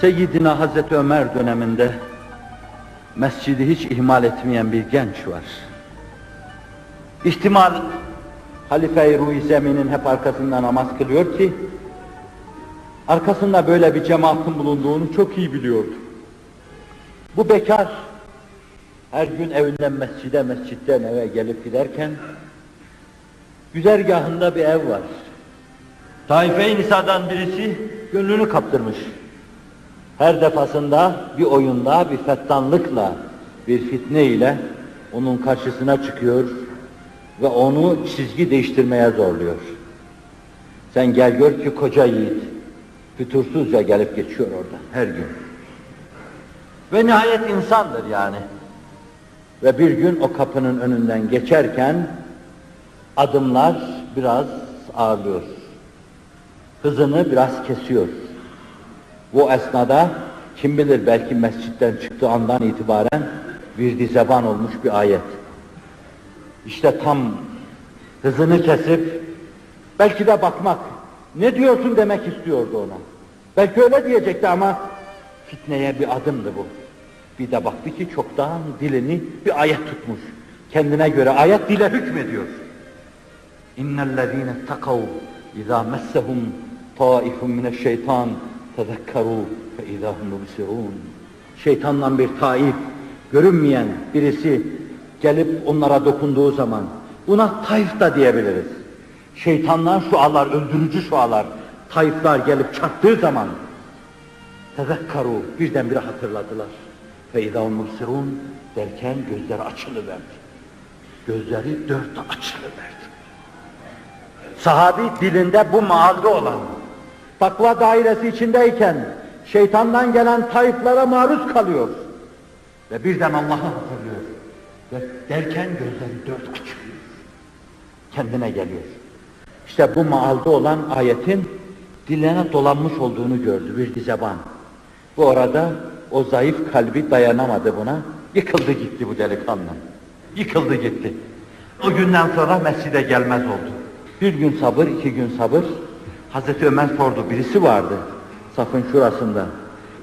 Seyyidina Hazreti Ömer döneminde mescidi hiç ihmal etmeyen bir genç var. İhtimal Halife-i Ruhi Zemin'in hep arkasında namaz kılıyor ki arkasında böyle bir cemaatin bulunduğunu çok iyi biliyordu. Bu bekar her gün evinden mescide, mescitten eve gelip giderken güzergahında bir ev var. Taife-i Nisa'dan birisi gönlünü kaptırmış. Her defasında bir oyunda, bir fettanlıkla, bir fitne ile onun karşısına çıkıyor ve onu çizgi değiştirmeye zorluyor. Sen gel gör ki koca yiğit fütursuzca gelip geçiyor orada her gün. Ve nihayet insandır yani. Ve bir gün o kapının önünden geçerken adımlar biraz ağırlıyor. Hızını biraz kesiyor. Bu esnada kim bilir belki mescitten çıktığı andan itibaren bir zeban olmuş bir ayet. İşte tam hızını kesip belki de bakmak, ne diyorsun demek istiyordu ona. Belki öyle diyecekti ama fitneye bir adımdı bu. Bir de baktı ki çoktan dilini bir ayet tutmuş. Kendine göre ayet dile hükmediyor. İnnellezîne takav izâ messehum taifun mineşşeytan tezekkerû fe idâhum mubsirûn. Şeytandan bir taif, görünmeyen birisi gelip onlara dokunduğu zaman buna taif da diyebiliriz. Şeytandan şualar, öldürücü şualar, taiflar gelip çarptığı zaman tezekkaru birdenbire hatırladılar. Ve idâhum mubsirûn derken gözleri açılıverdi. Gözleri dört açılıverdi. Sahabi dilinde bu maalde olan takva dairesi içindeyken şeytandan gelen tayflara maruz kalıyor. Ve birden Allah'ı hatırlıyor. Ve derken gözleri dört açılıyor. Kendine geliyor. İşte bu maalde olan ayetin diline dolanmış olduğunu gördü bir dizeban. Bu arada o zayıf kalbi dayanamadı buna. Yıkıldı gitti bu delikanlı. Yıkıldı gitti. O günden sonra mescide gelmez oldu. Bir gün sabır, iki gün sabır. Hazreti Ömer sordu, birisi vardı safın şurasında.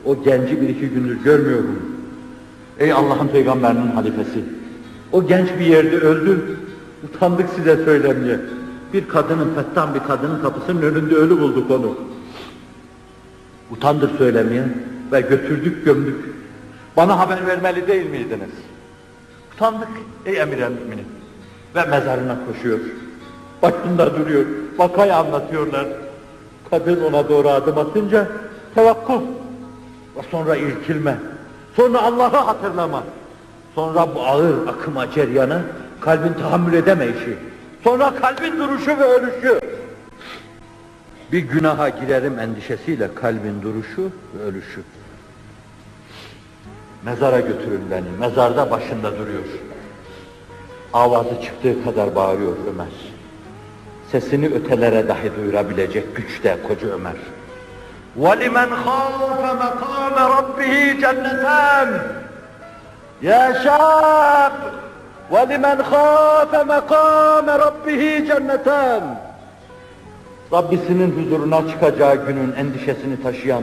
O genci bir iki gündür görmüyorum. Ey Allah'ın peygamberinin halifesi. O genç bir yerde öldü. Utandık size söylemeye. Bir kadının, fettan bir kadının kapısının önünde ölü bulduk onu. Utandık söylemeye ve götürdük gömdük. Bana haber vermeli değil miydiniz? Utandık ey emir müminin. Ve mezarına koşuyor. Başında duruyor. Vakayı anlatıyorlar. Kadın ona doğru adım atınca tevakkuf. Ve sonra irkilme. Sonra Allah'ı hatırlama. Sonra bu ağır akıma ceryanı kalbin tahammül edemeyişi. Sonra kalbin duruşu ve ölüşü. Bir günaha girerim endişesiyle kalbin duruşu ve ölüşü. Mezara götürün beni. Mezarda başında duruyor. Avazı çıktığı kadar bağırıyor Ömer Sesini ötelere dahi duyurabilecek güçte koca Ömer. وَلِمَنْ خَافَ مَقَامَ رَبِّهِ جَنَّتَانِ يا شاب ولمن خاف مقام ربه جنتان Rabbisinin huzuruna çıkacağı günün endişesini taşıyan,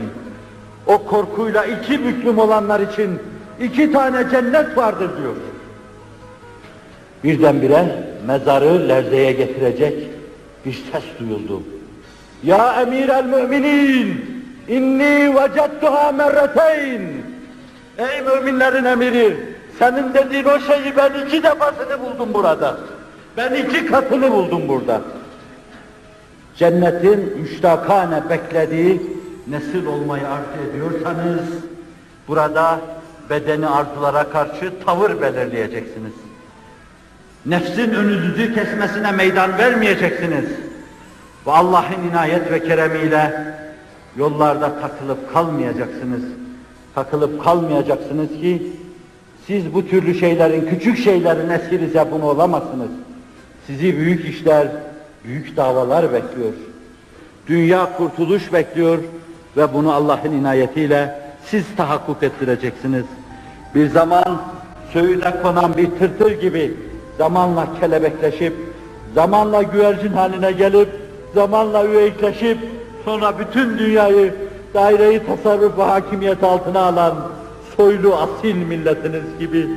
o korkuyla iki büklüm olanlar için iki tane cennet vardır diyor. Birdenbire mezarı lerzeye getirecek bir ses duyuldu. Ya emir el müminin, inni vecettuha merreteyn. Ey müminlerin emiri, senin dediğin o şeyi ben iki defasını buldum burada. Ben iki katını buldum burada. Cennetin müştakane beklediği nesil olmayı arzu ediyorsanız, burada bedeni arzulara karşı tavır belirleyeceksiniz. Nefsin önünüzü kesmesine meydan vermeyeceksiniz. Ve Allah'ın inayet ve keremiyle yollarda takılıp kalmayacaksınız. Takılıp kalmayacaksınız ki siz bu türlü şeylerin, küçük şeylerin esiri zebunu olamazsınız. Sizi büyük işler, büyük davalar bekliyor. Dünya kurtuluş bekliyor ve bunu Allah'ın inayetiyle siz tahakkuk ettireceksiniz. Bir zaman söğüde konan bir tırtıl gibi zamanla kelebekleşip, zamanla güvercin haline gelip, zamanla üveyikleşip, sonra bütün dünyayı daireyi tasarrufu hakimiyet altına alan soylu asil milletiniz gibi